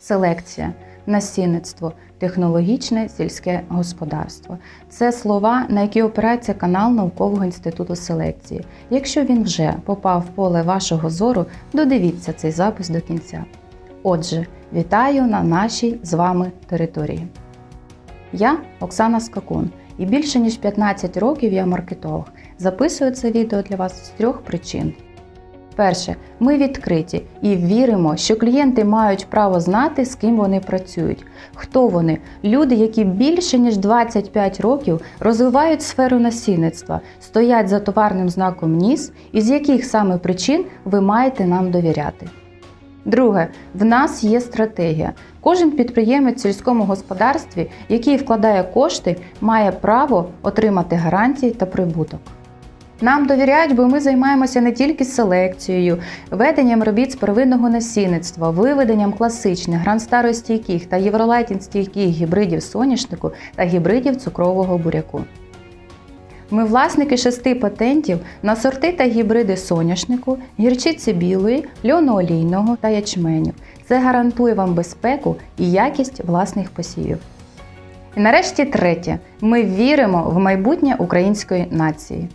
селекція, насінництво, технологічне сільське господарство. Це слова, на які опирається канал Наукового інституту селекції. Якщо він вже попав в поле вашого зору, додивіться цей запис до кінця. Отже, вітаю на нашій з вами території. Я Оксана Скакун, і більше ніж 15 років я маркетолог. Записую це відео для вас з трьох причин. Перше, ми відкриті і віримо, що клієнти мають право знати, з ким вони працюють. Хто вони? Люди, які більше ніж 25 років розвивають сферу насінництва, стоять за товарним знаком НІС, і з яких саме причин ви маєте нам довіряти. Друге, в нас є стратегія. Кожен підприємець в сільському господарстві, який вкладає кошти, має право отримати гарантії та прибуток. Нам довіряють, бо ми займаємося не тільки селекцією, веденням робіт з первинного насінництва, виведенням класичних, гранстаростійких та євролайтінстійких гібридів соняшнику та гібридів цукрового буряку. Ми власники шести патентів на сорти та гібриди соняшнику, гірчиці білої, льону олійного та ячменю. Це гарантує вам безпеку і якість власних посівів. І нарешті третє. Ми віримо в майбутнє української нації.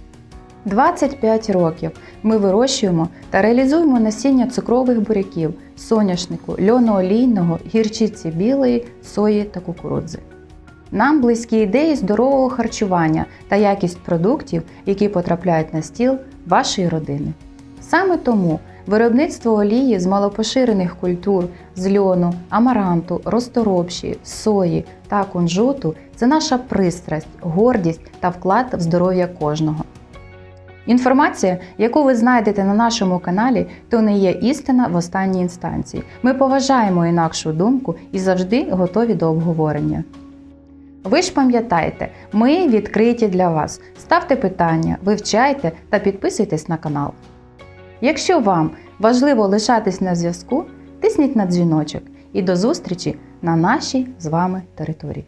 25 років ми вирощуємо та реалізуємо насіння цукрових буряків, соняшнику, льону олійного, гірчиці білої, сої та кукурудзи. Нам близькі ідеї здорового харчування та якість продуктів, які потрапляють на стіл вашої родини. Саме тому виробництво олії з малопоширених культур з льону, амаранту, розторопші, сої та кунжуту це наша пристрасть, гордість та вклад в здоров'я кожного. Інформація, яку ви знайдете на нашому каналі, то не є істина в останній інстанції. Ми поважаємо інакшу думку і завжди готові до обговорення. Ви ж пам'ятайте, ми відкриті для вас. Ставте питання, вивчайте та підписуйтесь на канал. Якщо вам важливо лишатись на зв'язку, тисніть на дзвіночок і до зустрічі на нашій з вами території.